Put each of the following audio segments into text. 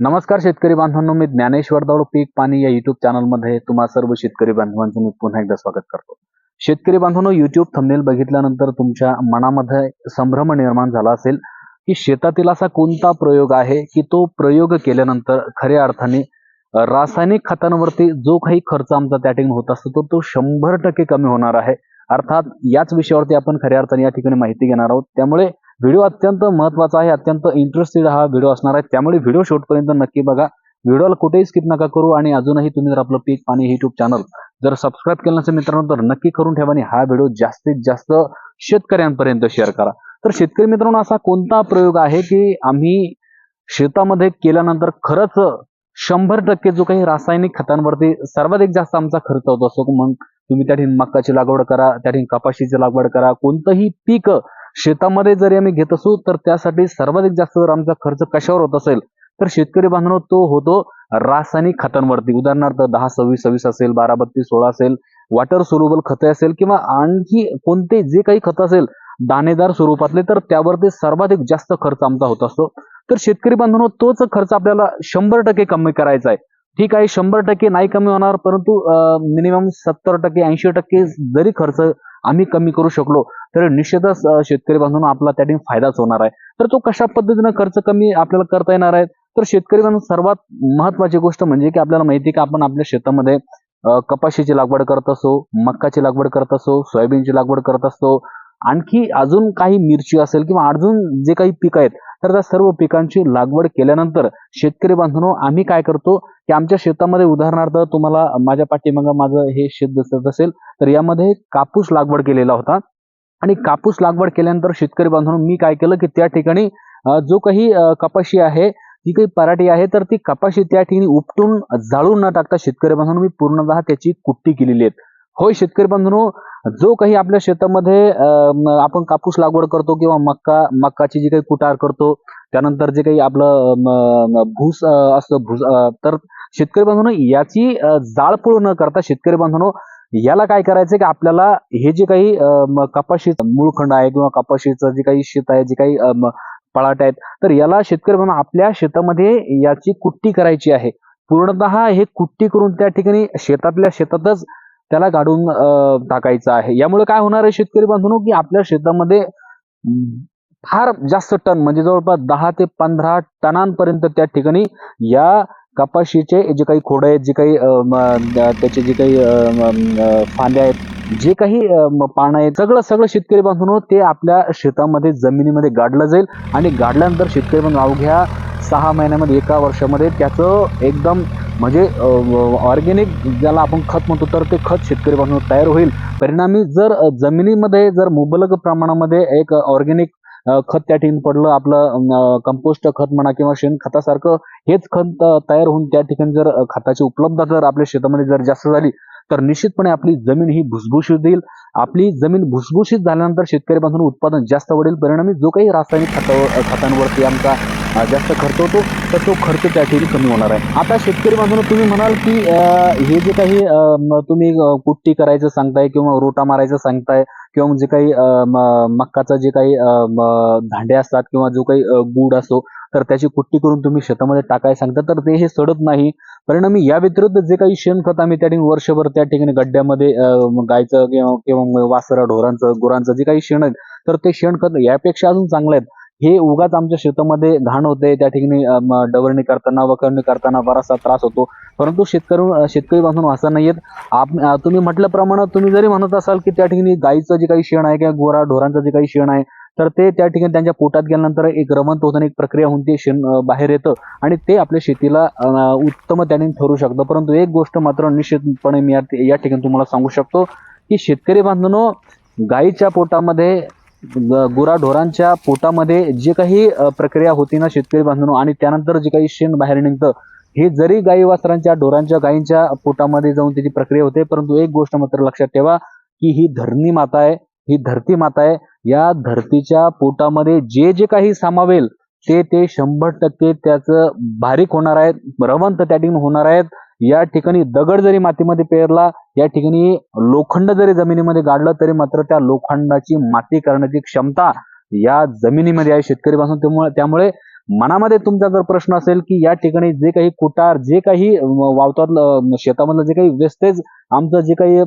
नमस्कार शेतकरी बांधवांनो मी ज्ञानेश्वर दौड पीक पाणी या युट्यूब चॅनलमध्ये तुम्हा सर्व शेतकरी बांधवांचं मी पुन्हा एकदा स्वागत करतो. शेतकरी बांधवांनो युट्यूब थंबनेल बघितल्यानंतर तुमच्या मनामध्ये संभ्रम निर्माण झाला असेल की शेतातील असा कोणता प्रयोग आहे की तो प्रयोग केल्यानंतर खऱ्या अर्थाने रासायनिक खतांवरती जो काही खर्च आमचा त्या ठिकाणी होत असतो तो तो शंभर टक्के कमी होणार आहे. अर्थात याच विषयावरती आपण खऱ्या अर्थाने या ठिकाणी माहिती घेणार आहोत. त्यामुळे व्हिडिओ अत्यंत महत्त्वाचा आहे अत्यंत इंटरेस्टेड हा व्हिडिओ असणार आहे. त्यामुळे व्हिडिओ शेवटपर्यंत नक्की बघा. व्हिडिओला कुठेही स्किप नका करू आणि अजूनही तुम्ही जर आपलं पीक पाणी युट्यूब चॅनल जर सबस्क्राईब केलं नसेल मित्रांनो तर नक्की करून ठेवा आणि हा व्हिडिओ जास्तीत जास्त शेतकऱ्यांपर्यंत शेअर करा. तर शेतकरी मित्रांनो असा कोणता प्रयोग आहे की आम्ही शेतामध्ये केल्यानंतर खरंच शंभर टक्के जो काही रासायनिक खतांवरती सर्वाधिक जास्त आमचा खर्च होत असतो मग तुम्ही त्या ठिकाणी मक्काची लागवड करा त्या ठिकाणी कपाशीची लागवड करा कोणतंही पीक शेतामध्ये जरी आम्ही घेत असू तर त्यासाठी सर्वाधिक जास्त जर आमचा खर्च कशावर होत असेल तर शेतकरी बांधवांनो तो होतो रासायनिक खतांवरती. उदाहरणार्थ दहा सव्वीस सव्वीस असेल बारा बत्तीस सोळा असेल वॉटर सोल्युबल खते असेल किंवा आणखी कोणते जे काही खत असेल दाणेदार स्वरूपातले तर त्यावरती सर्वाधिक जास्त खर्च आमचा होत असतो. तर शेतकरी बांधवांनो तोच खर्च आपल्याला शंभर टक्के कमी करायचा आहे. ठीक आहे शंभर टक्के नाही कमी होणार परंतु मिनिमम सत्तर टक्के ऐंशी टक्के जरी खर्च आम्ही कमी करू शकलो तर निश्चितच शेतकरी बांधून आपला त्या ठिकाणी फायदाच होणार आहे. तर तो कशा पद्धतीनं खर्च कमी आपल्याला करता येणार आहे? तर शेतकरी बांधव सर्वात महत्वाची गोष्ट म्हणजे की आपल्याला माहिती आहे की आपण आपल्या शेतामध्ये कपाशीची लागवड करत असो मक्काची लागवड करत असो सोयाबीनची लागवड करत असतो आणखी अजून काही मिरची असेल किंवा अजून जे काही पिक आहेत तर त्या सर्व पिकांची लागवड केल्यानंतर शेतकरी बांधवांनो आम्ही काय करतो की आमच्या शेतामध्ये उदाहरणार्थ तुम्हाला माझ्या पाठीमागं माझं हे शेत दिसत असेल तर यामध्ये कापूस लागवड केलेला होता. आणि कापूस लागवड केल्यानंतर शेतकरी बांधवांनो मी काय केलं की त्या ठिकाणी जो काही कपाशी आहे जी काही पराठी आहे तर ती कपाशी त्या ठिकाणी उपटून जाळून न टाकता शेतकरी बांधवांनो मी पूर्णतः त्याची कुट्टी केलेली आहे. होय शेतकरी बांधवांनो जो काही आपल्या शेतामध्ये आपण कापूस लागवड करतो किंवा मक्का मक्काची जी काही कुटार करतो त्यानंतर जे काही आपलं भूस असतं भूस तर शेतकरी बांधवांनो याची जाळपोळ न करता शेतकरी बांधवांनो याला काय करायचं की आपल्याला हे जे काही अं, कपाशीचं मूळखंड आहे किंवा कपाशीचं जे काही शेत आहे जे काही पळाट आहेत तर याला शेतकरी म्हणून आपल्या शेतामध्ये याची कुट्टी करायची आहे. पूर्णतः हे कुट्टी करून त्या ठिकाणी शेतातल्या शेतातच त्याला गाडून टाकायचं आहे. यामुळे काय होणार आहे शेतकरी बांधून की आपल्या शेतामध्ये फार जास्त टन म्हणजे जवळपास दहा ते पंधरा टनांपर्यंत त्या ठिकाणी या कपाशीचे जे काही खोड आहेत जे काही त्याचे जे काही फांद्या आहेत जे काही पानं आहेत सगळं सगळं शेतकरी बांधून ते आपल्या शेतामध्ये जमिनीमध्ये गाडलं जाईल. आणि गाडल्यानंतर शेतकरी बांधून अवघ्या सहा महिन्यामध्ये एका वर्षामध्ये त्याचं एकदम म्हणजे ऑर्गेनिक ज्याला आपण खत म्हणतो तर ते खत शेतकरीपासून तयार होईल. परिणामी जर जमिनीमध्ये जर मुबलक प्रमाणामध्ये एक ऑर्गेनिक खत त्या ठिकाणी पडलं आपलं कंपोस्ट खत म्हणा किंवा शेण खतासारखं हेच खत तयार होऊन त्या ठिकाणी जर खताची उपलब्धता जर आपल्या शेतामध्ये जर जास्त झाली तर निश्चितपणे आपली जमीन ही भुसभुशीत देईल आपली जमीन भुसभुशीत झाल्यानंतर शेतकरीपासून उत्पादन जास्त वाढेल. परिणामी जो काही रासायनिक खतावर खतांवरती आमचा जास्त खर्च होतो तर तो खर्च त्या ठिकाणी कमी होणार आहे. आता शेतकरी बांधून तुम्ही म्हणाल की हे जे काही तुम्ही कुट्टी करायचं सांगताय किंवा रोटा मारायचं सांगताय किंवा जे काही मक्काचा म- जे काही धांडे असतात किंवा जो काही गुड असतो तर त्याची कुट्टी करून तुम्ही शेतामध्ये टाकाय सांगता तर ते हे सडत नाही. परिणामी या व्यतिरिक्त जे काही शेणखत आम्ही त्या ठिकाणी वर्षभर त्या ठिकाणी गड्ड्यामध्ये गायचं किंवा किंवा वासरा ढोरांचं गुरांचं जे काही शेण आहे तर ते शेणखत यापेक्षा अजून चांगलं आहेत. हे उगाच आमच्या शेतामध्ये घाण होते. त्या ठिकाणी डवरणी करताना वखरणी करताना बराचसा त्रास होतो. परंतु शेतकरी शेतकरी बांधून असं नाहीयेत आप तुम्ही म्हटल्याप्रमाणे तुम्ही जरी म्हणत असाल की त्या ठिकाणी गाईचं जे काही शेण आहे किंवा गोरा ढोरांचं जे काही शेण आहे तर ते त्या ठिकाणी त्यांच्या पोटात गेल्यानंतर एक रमंत होताना एक प्रक्रिया होऊन ते शेण बाहेर येतं. आणि ते आपल्या शेतीला उत्तम त्याने ठरू शकतं. परंतु एक गोष्ट मात्र निश्चितपणे मी या या ठिकाणी तुम्हाला सांगू शकतो की शेतकरी बांधवांनो गाईच्या पोटामध्ये गुराढोरांच्या पोटामध्ये जे काही प्रक्रिया होती ना शेतकरी बांधवांनो आणि त्यानंतर जे काही शेण बाहेर निघतं हे जरी गाई वासरांच्या ढोरांच्या गायींच्या पोटामध्ये जाऊन त्याची प्रक्रिया होते परंतु एक गोष्ट मात्र लक्षात ठेवा की ही धरणी माता आहे ही धरती माता आहे. या धरतीच्या पोटामध्ये जे जे काही सामावेल ते ते शंभर टक्के त्याचं बारीक होणार आहेत रवंत त्या ठिकाणी होणार आहेत. या ठिकाणी दगड जरी मातीमध्ये पेरला या ठिकाणी लोखंड जरी जमिनीमध्ये गाडलं तरी मात्र त्या लोखंडाची माती करण्याची क्षमता या जमिनीमध्ये आहे. शेतकरी पासून त्यामुळे त्यामुळे मनामध्ये तुमचा जर प्रश्न असेल की या ठिकाणी जे काही कुटार जे काही वावतात वावतातलं शेतामधलं जे काही वेस्टेज आमचं जे काही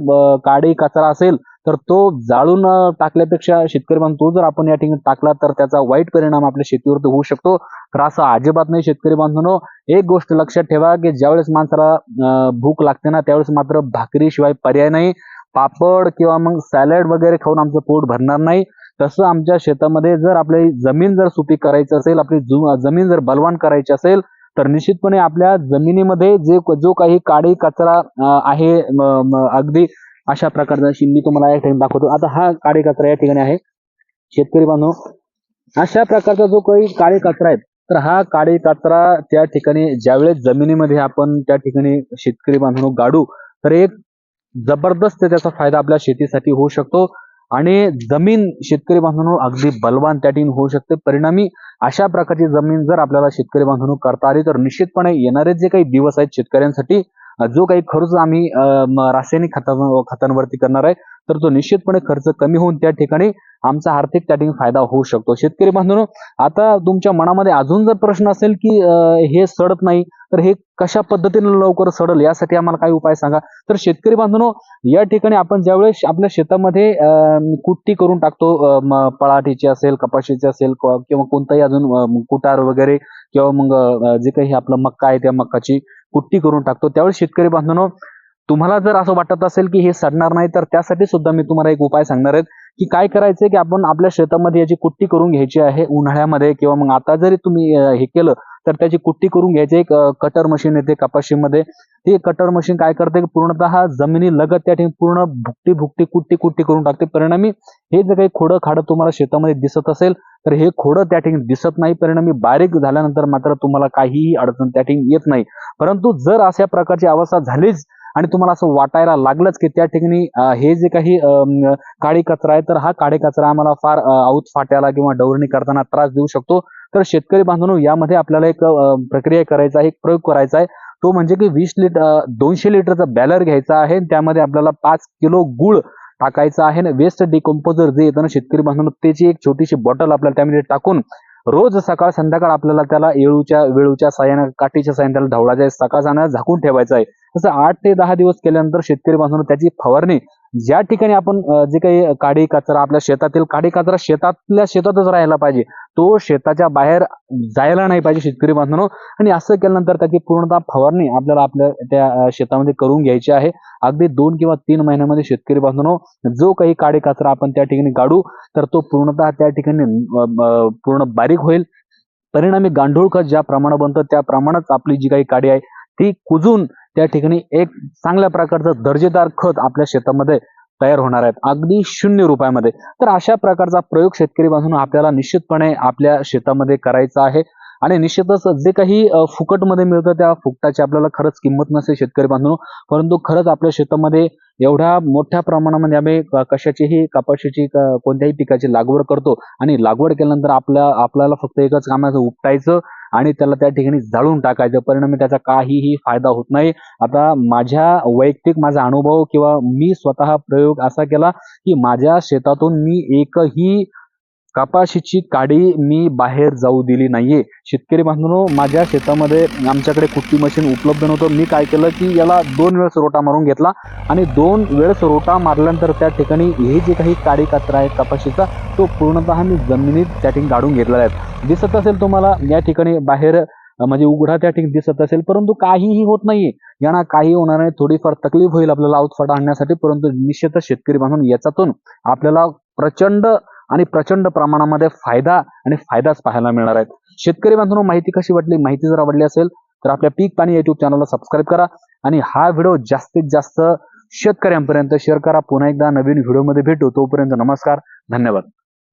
काडी कचरा असेल तर तो जाळून टाकल्यापेक्षा शेतकरी बांधव तो जर आपण या ठिकाणी टाकला तर त्याचा वाईट परिणाम आपल्या शेतीवरती होऊ शकतो. तर असं अजिबात नाही शेतकरी बांधवांनो एक गोष्ट लक्षात ठेवा की ज्यावेळेस माणसाला भूक लागते ना त्यावेळेस मात्र भाकरीशिवाय पर्याय नाही. पापड किंवा मग सॅलड वगैरे खाऊन आमचं पोट भरणार नाही. तसं आमच्या शेतामध्ये जर आपली जमीन जर सुपीक करायची असेल आपली जमीन जर बलवान करायची असेल तर निश्चितपणे आपल्या जमिनीमध्ये जे जो काही काडी कचरा आहे अगदी अशा प्रकारचा मी तुम्हाला या ठिकाणी दाखवतो. आता हा काडी कचरा या ठिकाणी आहे. शेतकरी बांधव अशा प्रकारचा जो काही काळी कचरा आहे तर हा काळी कचरा त्या ठिकाणी ज्यावेळेस जमिनीमध्ये आपण त्या ठिकाणी शेतकरी बांधव गाडू तर एक जबरदस्त त्याचा फायदा आपल्या शेतीसाठी होऊ शकतो. आणि जमीन शेतकरी बांधवांनो अगदी बलवान त्या ठिकाणी होऊ शकते. परिणामी अशा प्रकारची जमीन जर आपल्याला शेतकरी बांधवांनो करता आली तर निश्चितपणे येणारे जे काही दिवस आहेत शेतकऱ्यांसाठी जो काही खर्च आम्ही रासायनिक खता खतांवरती करणार आहे तर तो निश्चितपणे खर्च कमी होऊन त्या ठिकाणी आमचा आर्थिक त्या ठिकाणी फायदा होऊ शकतो. शेतकरी बांधवांनो आता तुमच्या मनामध्ये अजून जर प्रश्न असेल की हे सडत नाही तर हे कशा पद्धतीने लवकर सडल यासाठी आम्हाला काही उपाय सांगा. तर शेतकरी बांधवांनो या ठिकाणी आपण ज्यावेळेस आपल्या शेतामध्ये कुट्टी करून टाकतो पळाटीची असेल कपाशीची असेल किंवा कोणताही अजून कुटार वगैरे किंवा मग जे काही आपलं मक्का आहे त्या मक्काची कुट्टी करून टाकतो. त्यावेळेस शेतकरी बांधवांनो तुम्हाला जर असं वाटत असेल की हे सडणार नाही तर त्यासाठी सुद्धा मी तुम्हाला एक उपाय सांगणार आहे की काय करायचंय की आपण आपल्या शेतामध्ये याची कुट्टी करून घ्यायची आहे उन्हाळ्यामध्ये किंवा मग आता जरी तुम्ही हे केलं तर त्याची कुट्टी करून घ्यायची एक कटर मशीन येते कपाशीमध्ये. ते कटर मशीन काय करते? पूर्णतः जमिनी लगत त्या ठिकाणी पूर्ण भुकटी भुकटी कुट्टी कुट्टी करून टाकते. परिणामी हे जे काही खोडं खाडं तुम्हाला शेतामध्ये दिसत असेल तर हे खोडं त्या ठिकाणी दिसत नाही. परिणामी बारीक झाल्यानंतर मात्र तुम्हाला काहीही अडचण त्या ठिकाणी येत नाही. परंतु जर अशा प्रकारची अवस्था झालीच आणि तुम्हाला असं वाटायला लागलंच की त्या ठिकाणी हे जे काही अं, काळी कचरा आहे तर हा काळी कचरा आम्हाला फार अं, आऊत फाट्याला किंवा डवरणी करताना त्रास देऊ शकतो. तर शेतकरी बांधवांनो यामध्ये आपल्याला एक प्रक्रिया करायचा आहे एक प्रयोग करायचा आहे. तो म्हणजे की वीस लिटर दोनशे लिटरचा बॅलर घ्यायचा आहे त्यामध्ये आपल्याला पाच किलो गुळ टाकायचा आहे वेस्ट डिकम्पोजर जे येतं ना शेतकरी बांधवांनो त्याची एक छोटीशी बॉटल आपल्याला त्यामध्ये टाकून रोज सकाळ संध्याकाळ आपल्याला त्याला येळूच्या वेळूच्या साह्यानं काठीच्या साह्याने त्याला ढवळायचं आहे सकाळ जाण्याला झाकून ठेवायचं आहे. तसं आठ ते दहा दिवस केल्यानंतर शेतकरी बांधवांनो त्याची फवारणी ज्या ठिकाणी आपण जे काही काडी कचरा आपल्या शेतातील काडी कचरा शेतातल्या शेतातच राहायला पाहिजे तो शेताच्या बाहेर जायला नाही पाहिजे शेतकरी बांधवांनो. आणि असं केल्यानंतर त्याची पूर्णतः फवारणी आपल्याला आपल्या त्या शेतामध्ये करून घ्यायची आहे. अगदी दोन किंवा तीन महिन्यामध्ये शेतकरी बांधवांनो जो काही काडी कचरा आपण त्या ठिकाणी काढू तर तो पूर्णतः त्या ठिकाणी पूर्ण बारीक होईल. परिणामी गांडूळ खत ज्या प्रमाणात बनतं त्या प्रमाणात आपली जी काही काडी आहे ती कुजून त्या ठिकाणी एक चांगल्या प्रकारचं दर्जेदार खत आपल्या शेतामध्ये तयार होणार आहेत. अगदी शून्य रुपयामध्ये. तर अशा प्रकारचा प्रयोग शेतकरी बांधून आपल्याला निश्चितपणे आपल्या शेतामध्ये करायचा आहे. आणि निश्चितच जे काही फुकटमध्ये मिळतं त्या फुकटाची आपल्याला खरंच किंमत नसते शेतकरी बांधून परंतु खरंच आपल्या शेतामध्ये एवढ्या मोठ्या प्रमाणामध्ये आम्ही कशाचीही कपाशीची कोणत्याही पिकाची लागवड करतो आणि लागवड केल्यानंतर आपल्या आपल्याला फक्त एकच कामाचं उपटायचं आणि त्याला त्या ठिकाणी जाळून टाकायचं. परिणामी त्याचा काहीही फायदा होत नाही. आता माझ्या वैयक्तिक माझा अनुभव किंवा मी स्वतः प्रयोग असा केला की माझ्या शेतातून मी एकही कपाशीची काडी मी बाहेर जाऊ दिली नाहीये. शेतकरी बांधून माझ्या शेतामध्ये आमच्याकडे कुट्टी मशीन उपलब्ध नव्हतं. मी काय केलं की याला दोन वेळेस रोटा मारून घेतला आणि दोन वेळेस रोटा मारल्यानंतर त्या ठिकाणी हे जे काही काडी कचरा आहे कपाशीचा तो पूर्णतः मी जमिनीत त्या ठिकाणी काढून घेतलेला आहे. दिसत असेल तुम्हाला या ठिकाणी बाहेर म्हणजे उघडा त्या ठिकाणी दिसत असेल परंतु काहीही होत नाहीये. यांना काही होणार नाही थोडीफार तकलीफ होईल आपल्याला आउटफाटा आणण्यासाठी परंतु निश्चितच शेतकरी बांधून याच्यातून आपल्याला प्रचंड आणि प्रचंड प्रमाणामध्ये फायदा आणि फायदाच पाहायला मिळणार आहेत. शेतकरी बांधून माहिती कशी वाटली? माहिती जर आवडली असेल तर आपल्या पीक पाणी युट्यूब चॅनलला सबस्क्राईब करा आणि हा व्हिडिओ जास्तीत जास्त शेतकऱ्यांपर्यंत शेअर करा. पुन्हा एकदा नवीन व्हिडिओमध्ये भेटू. तोपर्यंत नमस्कार धन्यवाद.